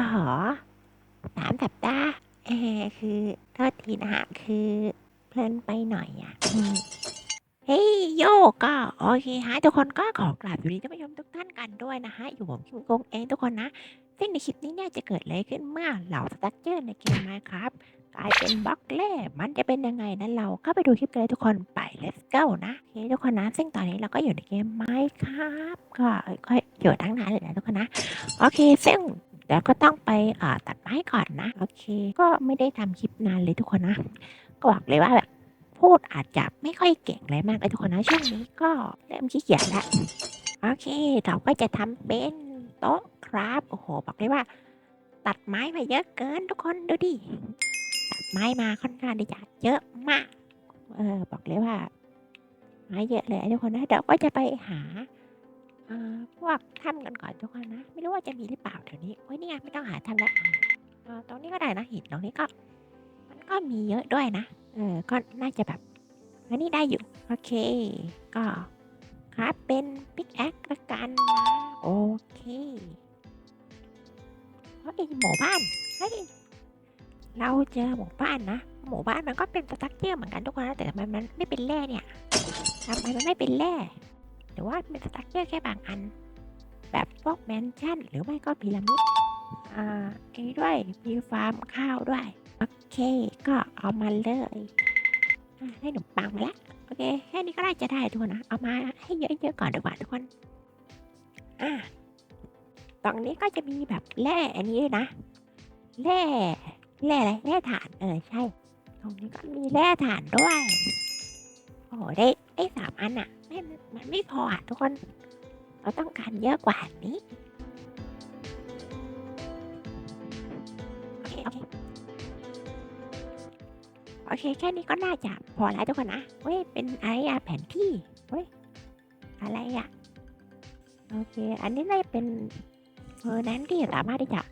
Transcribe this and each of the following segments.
อ๋อสามสัปดาห์เออคือโทษทีนะฮะคือเพลินไปหน่อยอะเฮ้ยโยก็โอเคฮะทุกคนก็ขอกราบสวัสดีท่านผู้ชมทุกท่านกันด้วยนะฮะอยู่ผมคิมกงเองทุกคนนะซึ่งในคลิปนี้เนี่ยจะเกิดอะไรขึ้นเมื่อเหล่าสตั๊กเจอร์ในเกมไมครับกลายเป็นบล็อกเล่มันจะเป็นยังไงนั้นเราก็ไปดูคลิปกันเลยทุกคนไป let's go นะโอเคทุกคนนะ ซึ่งตอนนี้เราก็อยู่ในเกมไมครับก็ก็อยู่ตั้งนานเลยนะทุกคนนะโอเคซึ่ง เดี๋ยวก็ต้องไปตัดไม้ก่อนนะ โอเค ก็ไม่ได้ทำคลิปนานเลยทุกคนนะ ก็บอกเลยว่าแบบพูดอาจจะไม่ค่อยเก่งอะไรมากเลยทุกคนนะช่วงนี้ก็เริ่มขี้เกียจแล้วโอเค เราก็จะทำเป็นโต๊ะครับโอ้โหบอกเลยว่า ตัดไม้มาเยอะเกินทุกคนดูดิตัดไม้มาค่อนข้างที่จะเยอะมาก เออบอกเลยว่าไม้เยอะเลยทุกคนนะเดี๋ยวก็จะไปหา เออพวกถ้ำกันก่อนทุกคนนะ ไม่รู้ว่าจะมีหรือเปล่าแถวนี้โอ้ยนี่ยไม่ต้องหาถ้ำแล้วเออตรงนี้ก็ได้นะหินตรงนี้ก็ มันก็มีเยอะด้วยนะ เออก็น่าจะแบบอันนี้ได้อยู่โอเค ก็ครับเป็นปิกแอคละกันนะโอเคเฮ้ยหมู่บ้านเฮ้ยเราเจอหมู่บ้านนะหมู่บ้านมันก็เป็นสตั๊กเจอร์เหมือนกันทุกคนนะแต่ทำไมมันไม่เป็นแร่เนี่ยทำไมมันไม่เป็นแร่ รือว่าเป็นสตั๊กเจอร์แค่บางอัน แบบพวกแมนชั่น หรือไม่ก็พีระมิดอ่าไอ้ด้วยมีฟาร์มข้าวด้วย โอเค ก็เอามาเลยอะได้ขนมปังมาล้วโอเค แค่นี้ก็ได้จะได้ทุกคนนะ เอามาให้เยอะๆก่อนดีกว่าทุกคนอะตรงนี้ก็จะมีแบบแร่อันนี้ด้วยนะแร่แร่อะไรแร่ถ่านเออใช่ ตรงนี้ก็มีแร่ถ่านด้วย โอ้โหได้ได้สามอันอะไม่มันไม่พออะทุกคน เราต้องการเยอะกว่านี้โอเคโอเคโอเค แค่นี้ก็น่าจะพอแล้วทุกคนนะเว้ยเป็นอะไรอะแผนที่เว้ยอะไรอะโอเค อันนี้ได้เป็นเออนั้นที่สามารถที่จะ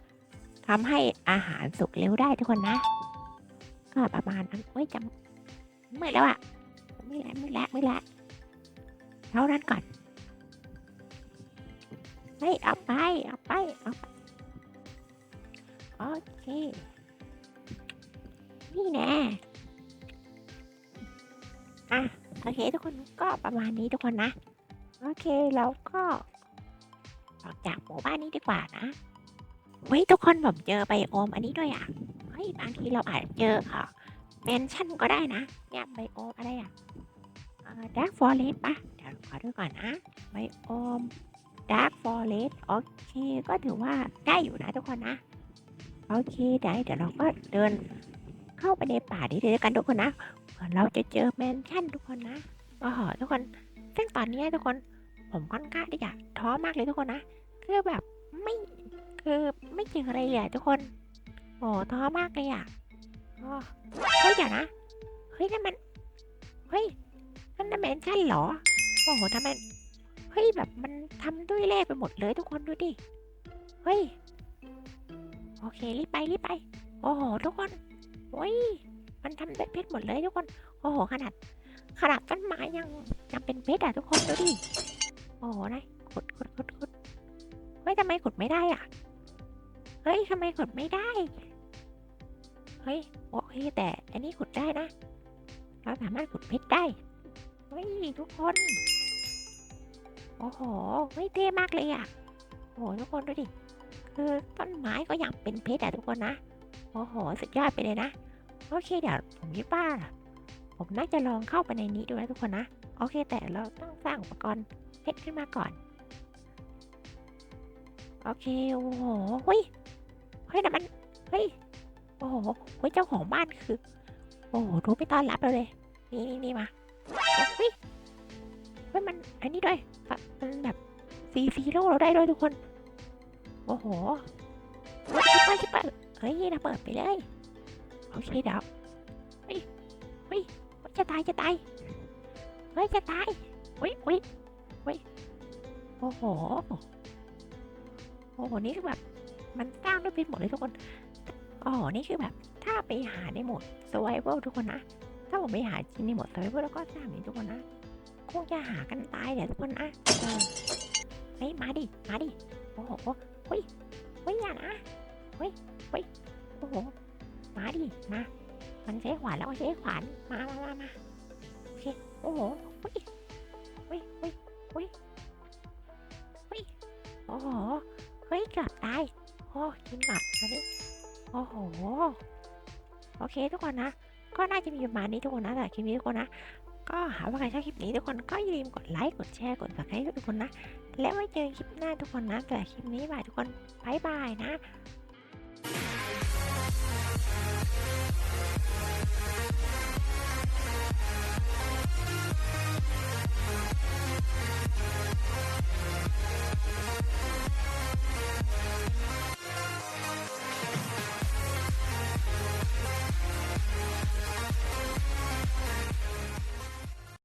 ทำให้อาหารสุกเร็วได้ทุกคนนะ ก็ประมาณนั้นเว้ยจำไม่แล้วอะ ม่แล้วไม่แล้วไม่แล้วเท่านั้นก่อนเฮ้ยเอาไปเอาไปเอาไปโอเค นี่แน่อะโอเคทุกคนก็ประมาณนี้ทุกคนนะ โอเคเราก็ออกจากหมู่บ้านนี้ดีกว่านะเฮ้ยทุกคนผมเจอไบโอมอันนี้ด้วยอะเฮ้ยบางทีเราอาจเจอค่ะ แมนชั่นก็ได้นะเนี่ยไบโอมอะไรอะดักฟอเรสปะเดี๋ยวขอดูก่อนนะไบโอมดาร์ f ฟอเรสโอเค ก็ถือว่าได้อยู่นะทุกคนนะ โอเคได้เดี๋ยวเราก็เดินเข้าไปในป่านี้เลยกันทุกคนนะเผื่อเราจะเจอแมนชั่นทุกคนนะโอ้โหทุกคนซึ่งตอนนี้ทุกคนผมค่อนข้างที่จะท้อมากเลยทุกคนนะคือแบบไม่คือไม่เจออะไรเลยอะทุกคนโอ้ท้อมากเลยอะ อ๋อเฮ้ยเดี๋ยวนะ เฮ้ยนั่นมัน เฮ้ยนั่นนั่นแมนชั่นเหรอ โอ้โหทำไมเฮ้ยแบบมันทำด้วยแร่ไปหมดเลยทุกคนดูดิ เฮ้ย โอเครีบไปรีบไป โอ้โหทุกคนโอ้ยมันทำด้วยเพชรหมดเลยทุกคน โอ้โหขนาด ขนาดต้นไม้ยังยังเป็นเพชรอะทุกคนดูดิ โอ้โหนายขุดขุดขุดขุดเฮ้ยทำไมขุดไม่ได้อะ เฮ้ยทำไมขุดไม่ได้ เฮ้ยโอเคแต่อันนี้ขุดได้นะ เราสามารถขุดเพชรได้ เฮ้ยทุกคน โอ้โหไม่เท่มากเลยอะโอ้โหทุกคนดูดิ คือต้นไม้ก็ยังเป็นเพชรอะทุกคนนะ โอ้โหสุดยอดไปเลยนะ โอเคเดี๋ยวผมคิดว่าผมน่าจะลองเข้าไปในนี้ดูนะทุกคนนะ โอเค แต่เราต้องสร้างอุปกรณ์เพชรขึ้นมาก่อน โอเค โอ้โหเฮ้ย เฮ้ยแต่มัน เฮ้ย โอ้โหเฮ้ยเจ้าของบ้านคือ โอ้โหดูไม่ต้อนรับเราเลย นี่นี่นี่มาเฮ้ยเฮ้ยมันอันนี้ด้วยมันแบบซีซีโร่เราได้ด้วยทุกคน โอ้โหชิปเปอร์ชิปเปอร์เฮ้ยระเบิดไปเลย โอเคเดี๋ยวเฮ้ยเฮ้ยจะตายจะตาย เฮ้ยจะตายเฮ้ยเฮ้ยเฮ้ยโอ้โห โอ้โห นี่คือแบบ มันสร้างด้วยเพชรหมดเลยทุกคน อ้โหนี่คือแบบถ้าไปหาในหมด survival ทุกคนนะ ถ้าผมไปหาจริงในหมด survival แล้วก็สางอย่างนี้ทุกคนนะ คงจะหากันตายเดี๋ยวทุกคนนะเฮ้ยมาดิ มาดิ โอ้โหเฮ้ยเฮ้ยอย่านะเฮ้ยเฮ้ยโอ้โห มาดิ มา มันใช้ขวานแล้วใช้ขวาน มามามามาโอเค โอ้โหเฮ้ยเฮ้ยเฮ้ยเฮ้ยเฮ้ยโอ้โห เฮ้ยเกือบตายโอ้กินหมัดอันนี้ โอ้โห โอเคทุกคนนะ ก็น่าจะมีประมาณนี้ทุกคนนะแต่คลิปนี้ทุกคนนะ ก็หาว่าใครชอบคลิปนี้ทุกคนก็อย่าลืมกดไลค์ กดแชร์ กดฝากให้ทุกคนนะ แล้วไว้เจอกันคลิปหน้าทุกคนนะแต่คลิปนี้บายทุกคนบายบายนะ